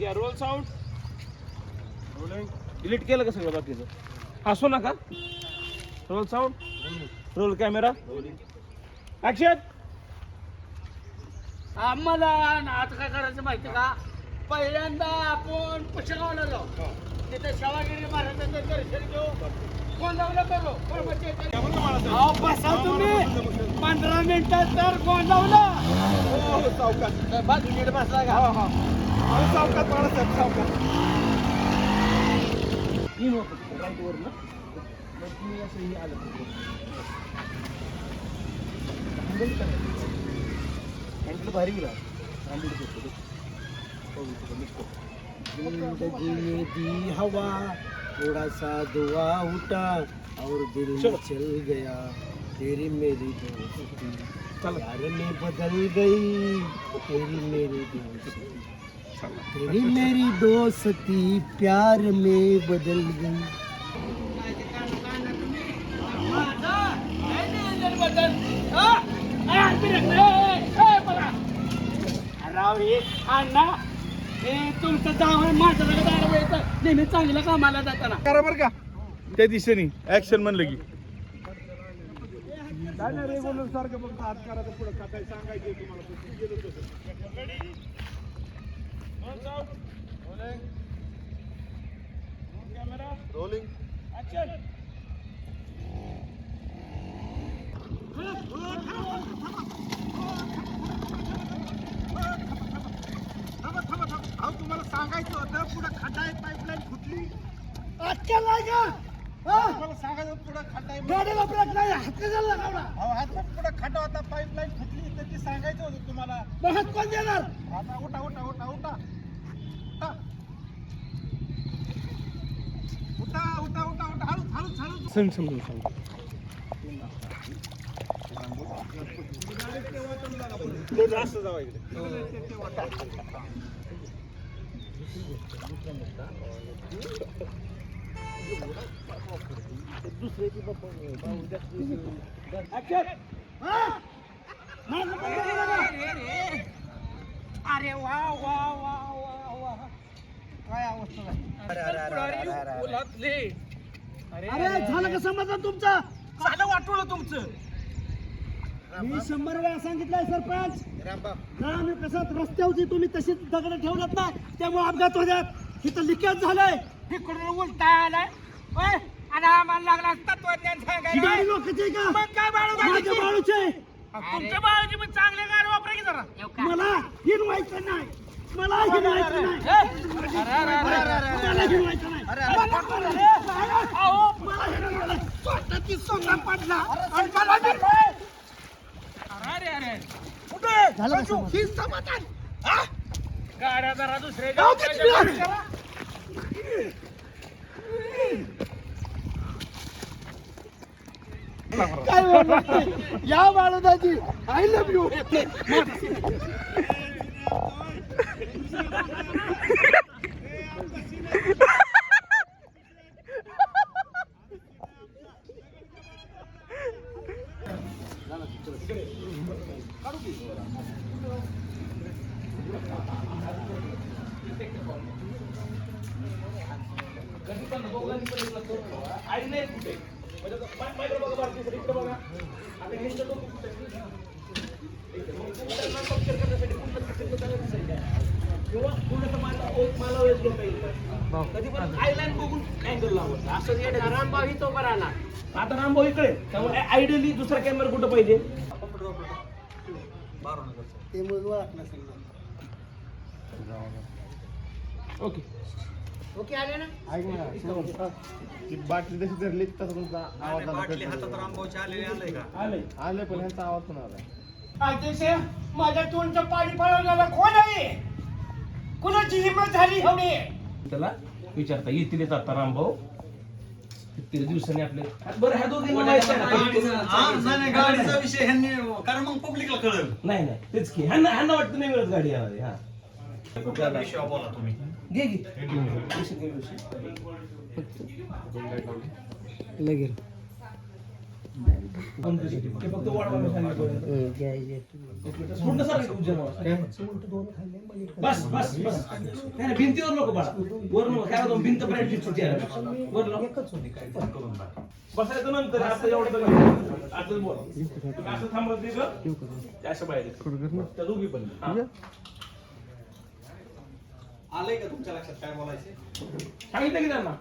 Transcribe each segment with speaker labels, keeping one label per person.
Speaker 1: या roll sound delete केलं का सगळं बाकीचं? असू नका. Roll sound roll camera action
Speaker 2: आम्हाला ना आता काय करायचं माहिती का? पहिल्यांदा आपण पुष्यगावला जाऊ तिथे शिवागिरी महाराजांचं दर्शन घेऊ बसा पंधरा मिनिटात तर गोंदावला. बाजू नीट बसला का?
Speaker 3: दी हवा थोड़ा सा दुआ उठा और दिल
Speaker 1: चल।
Speaker 3: गया तेरी मेरी दोस्ती
Speaker 1: चल
Speaker 3: में बदल गई। तेरी मेरी दोस्ती। तेरी मेरी दोस्ती प्यार में बदल गई।
Speaker 2: राव हे अण्णा हे तुमचं जावं माझं लगेच आडवं येतं नेहमी चांगलं कामाला जाताना.
Speaker 1: करा बरं का? त्या दिशेने ऍक्शन म्हणलं की. रेग्युलर सारखं फक्त हात करायचं पुढे काय सांगायचं तुम्हाला. रोलिंग ऍक्शन तुम्हाला सांगायचं होतं पुढे खड्डा आहे पाईपलाईन फुटली
Speaker 3: आजकाल नाही का हा?
Speaker 1: तुम्हाला सांगायचं होतं पुढे खड्डा आहे
Speaker 3: गाडीला ब्रेक नाही हात का झाला
Speaker 1: अहो, हात पुढे खड्डा होता पाईपलाईन फुटली तर ती सांगायचं होतं तुम्हाला.
Speaker 3: मग हात कोण देणार?
Speaker 1: आता उठा उठा उठा उठा उठा.
Speaker 3: सम समजून
Speaker 1: सांगतो
Speaker 2: अरे वा वा वा वा वा. काय अवस्था?
Speaker 3: अरे झालं का समाधान तुमचा?
Speaker 1: झालं वाटवलं तुमचं.
Speaker 3: मी शंभर वेळा सांगितलंय सरपंच. राम कसं रस्त्यावरती तुम्ही तशीच दगड ठेवलात ना त्यामुळे अपघात होत्यात इथं लिकेज झालंय.
Speaker 2: इकडून उलटा आलाय. होय? आणि आम्हाला लागला तत्वज्ञान
Speaker 3: ही
Speaker 2: सांगायला.
Speaker 3: गाडी लोकांची आहे का?
Speaker 2: मग काय बाळू
Speaker 3: माझ्या
Speaker 2: गाडीची?
Speaker 3: बाळूची आहे.
Speaker 2: तुमच्या बाळाची पण चांगले गाडी वापरा की जरा.
Speaker 3: मला हिनवायचं नाही. मला हिनवायचं नाही. मला हिनवायचं नाही मला
Speaker 2: अहो,
Speaker 3: मला हिनवायचं नाही. स्वतःची सोंगा पडला
Speaker 2: आणि मला बी- अरे अरे कुठे
Speaker 3: झालं का समाधान?
Speaker 2: ही समाधान हा? गाड्या जरा दुसऱ्या
Speaker 3: जाऊ दे
Speaker 2: गावाच्या
Speaker 3: तिला.
Speaker 2: करा.
Speaker 3: काय नाही. या बाळूदाजी आय लव्ह यू
Speaker 1: कधी पण नको कधी पण कुठे म्हणजे माझ्या आता हे तर करण्यासाठी कुठलं पिक्चर चांगलं किंवा कुठलं मला मला वेळ लोक येईल कधी पण आयलाईन बघून अँगल लावत असं जे
Speaker 2: रामभाऊ ही तो पण आला
Speaker 1: आता रामभाऊ इकडे त्यामुळे आयडियली दुसरा कॅमेरा कुठं पाहिजे
Speaker 3: ते मग
Speaker 1: ओके.
Speaker 2: ओके आले ना?
Speaker 3: ऐक ना
Speaker 4: ती बाटली तशी धरली तसं तुमचा आवाज आला
Speaker 1: आलंय
Speaker 4: आले. पण ह्यांचा आवाज पण आला
Speaker 2: अध्यक्ष माझ्या तोंडचं पाणी पळवण्याला कोण आहे? कुणाची हिंमत झाली एवढी?
Speaker 1: त्याला विचारता येतीलच आता रामभाऊ? किती दिवसांनी आपले? बरं ह्या दोघी
Speaker 5: गाडीचा विषय ह्यांनी कारण मग पब्लिकला कळेल.
Speaker 1: नाही नाही तेच की. ह्यांना ह्यांना वाटतं नाही मिळत गाडी आहे, हा.
Speaker 5: विषय बोला तुम्ही?
Speaker 1: घे घे.
Speaker 3: लगेल.
Speaker 1: फक्त वाढवायला सांगितलं. बस बस बस. नाही भिंतीवर नको बाळा. वर नको. काय होतं, भिंत पर्यंत सुटी आहे वर नको. बसायचं नंतर आता एवढं तरी असं बोल. असं थांबत नाही गं. त्या अशा दोघी पण.
Speaker 5: आलंय का तुमच्या लक्षात? काय बोलायचे
Speaker 1: सांगितलं की त्यांना.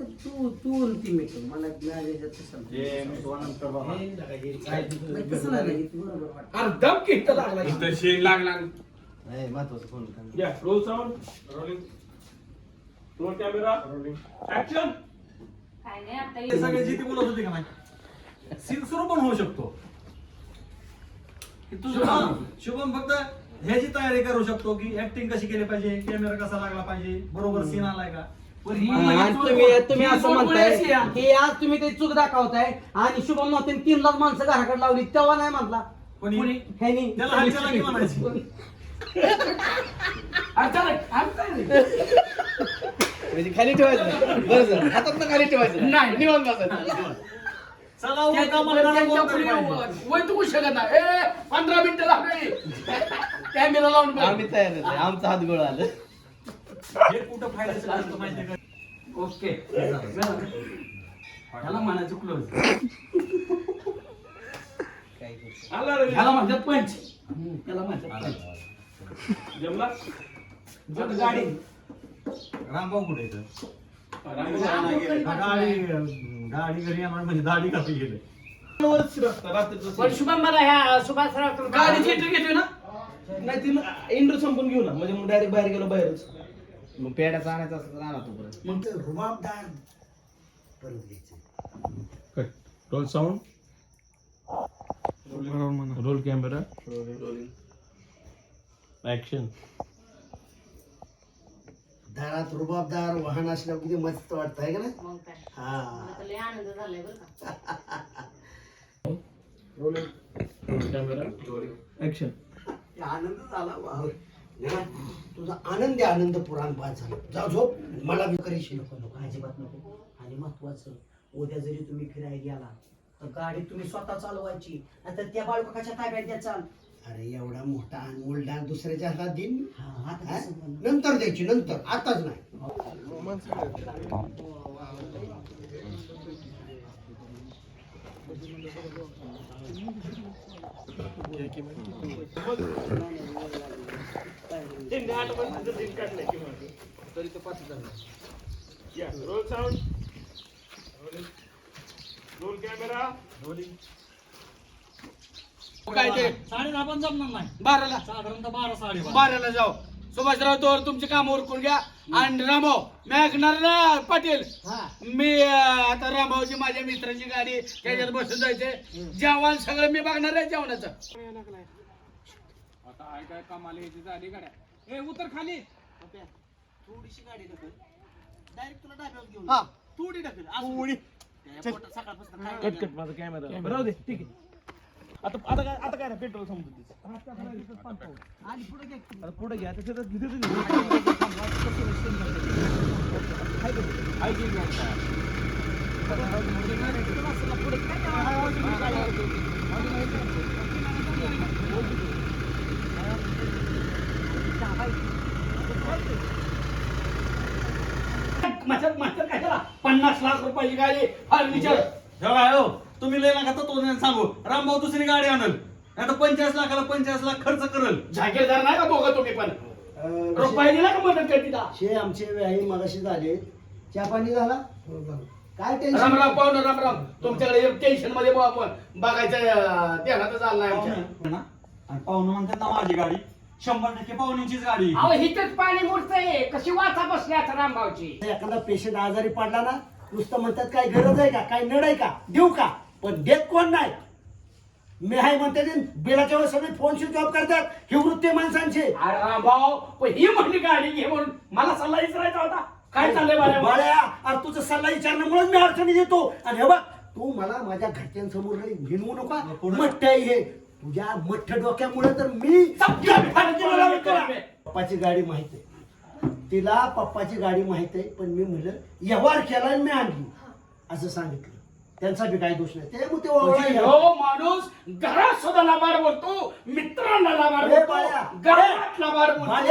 Speaker 6: तू तू ती मी मला ज्ञान
Speaker 1: लागला. इथं.
Speaker 2: लागला.
Speaker 4: महत्वाचं फोन
Speaker 1: या roll sound rolling roll camera action
Speaker 7: काय नाही आता
Speaker 5: हे सगळे जिथे बोलत होते का नाही? सीन सुरू पण होऊ शकतो. की हा, शुभम फक्त ह्याची तयारी करू शकतो की ऍक्टिंग कशी केली पाहिजे कॅमेरा कसा लागला पाहिजे बरोबर सीन आलाय का? पण ही
Speaker 6: आणि तुम्ही तुम्ही असं म्हणताय की आज तुम्ही ते चूक दाखवताय आणि शुभम नव्हते तीन लाख माणसं घराकडे लावली तेव्हा नाही म्हटला.
Speaker 5: कोणी?
Speaker 6: ह्यानी.
Speaker 5: त्याला हालचाल की म्हणायची.
Speaker 4: म्हणजे खाली ठेवायचं. बरं सर. हातात खाली ठेवायचं
Speaker 2: नाही. निवांत बसायचं.
Speaker 5: चला उलट आम्हाला गाणं
Speaker 2: त्यांच्या पुढे
Speaker 5: पाहिजे.
Speaker 2: शकत नाही. ए पंधरा मिनिटं लागली कॅमेरा लावून बघ.
Speaker 4: आम्ही तयार आहे आमचा हात गोळ आलं
Speaker 5: हे कुठं फायद्याचं ठरतं माहितीये का?
Speaker 2: ओके. ह्याला म्हणायचं क्लोज
Speaker 1: आला रे.
Speaker 2: ह्याला म्हणतात पंच. त्याला म्हणतात पंच.
Speaker 1: जमला
Speaker 5: गाडी. रामभाऊ कुठे इथं? गाडी गाडी घरी येणार म्हणजे दाढी कापी गेले.
Speaker 2: पण शुभम मला ह्या सुभाष गाडीची एंट्री घेतोय ना?
Speaker 1: नाही ती इंटर संपून घेऊ ना. म्हणजे मग डायरेक्ट बाहेर गेलो बाहेरच.
Speaker 4: मग पेड्याचा आणायचा असं राहणार तो परत.
Speaker 3: मग ते रुबाबदार परत घ्यायचं.
Speaker 1: Roll sound roll camera action
Speaker 3: दारात रुबाबदार वाहन असल्यावर किती मस्त वाटतं आहे का नाही?
Speaker 7: मग काय.
Speaker 3: हा.
Speaker 7: मला तर लय आनंद झालाय बरं का.
Speaker 1: कॅमेरा ऍक्शन
Speaker 3: आनंद झाला. ना, तुझा आनंदी आनंद पुराण बाद झाला. जा झोप. मला बी करीशी नको नको. अजिबात नको. आणि महत्वाचं उद्या जरी तुम्ही फिरायला गेला तर गाडी तुम्ही स्वतः चालवायची. नाहीतर त्या बाळकाच्या ताब्यात द्या चाल अरे एवढा मोठा अनमोल डान दुसऱ्याच्या हातात देईन हा? नंतर द्यायची नंतर. आताच नाही.
Speaker 1: रोल साऊंड रोल कॅमेरा
Speaker 2: काय ते?
Speaker 5: साडे दहा पण जमणार नाही.
Speaker 2: बाराला.
Speaker 5: साधारणतः बारा साडे
Speaker 2: बाराला जाऊ. सुभाषराव तोवर तुमचे काम उरकून घ्या. आणि रामभाऊ मॅगणार ना पाटील मी अं, आता रामभाऊची माझ्या मित्राची गाडी त्याच्यात बसून जायचे. जेवण सगळं मी बघणार आहे जेवणाचं. आता आहे काय कामाला याची झाली गाड्या. ए उतर खाली.
Speaker 3: थोडीशी गाडी ढकल. डायरेक्ट तुला डाब्यावर घेऊन
Speaker 2: हा.
Speaker 3: थोडी ढकल. सकाळपासून काय
Speaker 1: कट कट माझा कॅमेरा राहू दे ठीक आहे. आता आता काय आता काय ना पेट्रोल संपतो
Speaker 3: आणि पुढे घे
Speaker 1: आता पुढे घ्या तिथं-
Speaker 2: माझ्यात माझ्यात काय पन्नास लाख रुपयाची गाडी फर्निचर.
Speaker 5: जेव्हा हो. तुम्ही लय नका तो सांगू. रामभाऊ दुसरी गाडी आणल. आता पंचाळीस लाखाला पंचाळीस लाख खर्च करल.
Speaker 2: जागीरदार नाही का दोघं तुम्ही पण? रुपये दिला का मदत करते का
Speaker 3: शे आमचे व्याही मगाशी झाले. चहा पाणी झाला? काय
Speaker 2: राम
Speaker 3: टेन्शन
Speaker 2: राम पाहुणं राम राम. तुमच्याकडे टेन्शनमध्ये बुवा आपण बघायचं ध्यानातच आलं नाही आमच्या.
Speaker 5: पाहुणे ना? आणि पाहुणे म्हणतात ना माझी गाडी. शंभर टक्के पाहुण्यांचीच गाडी.
Speaker 2: अहो हिथंच पाणी मुरतंय. कशी वाचा बसली आता रामभाऊची
Speaker 3: एखादा पेशंट आजारी पडला ना नुसतं म्हणतात काय गरज आहे का? काय नड आहे का? देऊ का? पण देत कोण नाही? मी आहे म्हणते ते बिलाच्या वेळेस सगळे फोनशी जॉब करतात ही वृत्ती माणसांची.
Speaker 2: अरे पण ही म्हणली गाडी घे म्हणून. मला सल्ला विचारायचा होता. काय चाललंय
Speaker 3: बाळ्या? अरे तुझा सल्ला विचारण्यामुळेच मी अडचणी येतो. आणि हे बघ तू मला माझ्या घरच्यांसमोर नाही भिनवू नका.
Speaker 5: पुढं-
Speaker 3: मठ्ठ आहे हे. तुझ्या मठ्ठ डोक्यामुळे तर मी. पप्पाची गाडी माहीत आहे. तिला पप्पाची गाडी माहीत आहे पण मी म्हणलं व्यवहार केला आणि मी आणली. असं सांगितलं. त्यांचा बी काही दोष नाही. ते मग ते ओळखलं
Speaker 2: म्हणजे. ह्यो माणूस घरात सुद्धा लाभार बोलतो मित्रांना लाभार
Speaker 3: अरे बाळा,
Speaker 2: बोलतो घरात लाभार बोलतो. नाही,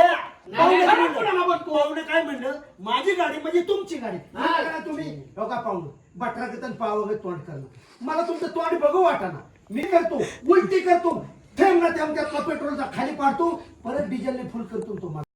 Speaker 3: काय
Speaker 2: घरात कोणाला
Speaker 3: म्हणलं?
Speaker 2: बोलतो?
Speaker 3: पाहुणे काय म्हणलं? माझी गाडी म्हणजे तुमची गाडी. काय करा तुम्ही? हो का पाहुणे? बटरा पाव तोंड करणं. मला तुमचं तोंड बघू वाटाना. मी करतो उलटी करतो. थेंब ना थेंब त्यातला पेट्रोलचा खाली पाडतो परत डिझेलने फुल करतो तुम्हाला.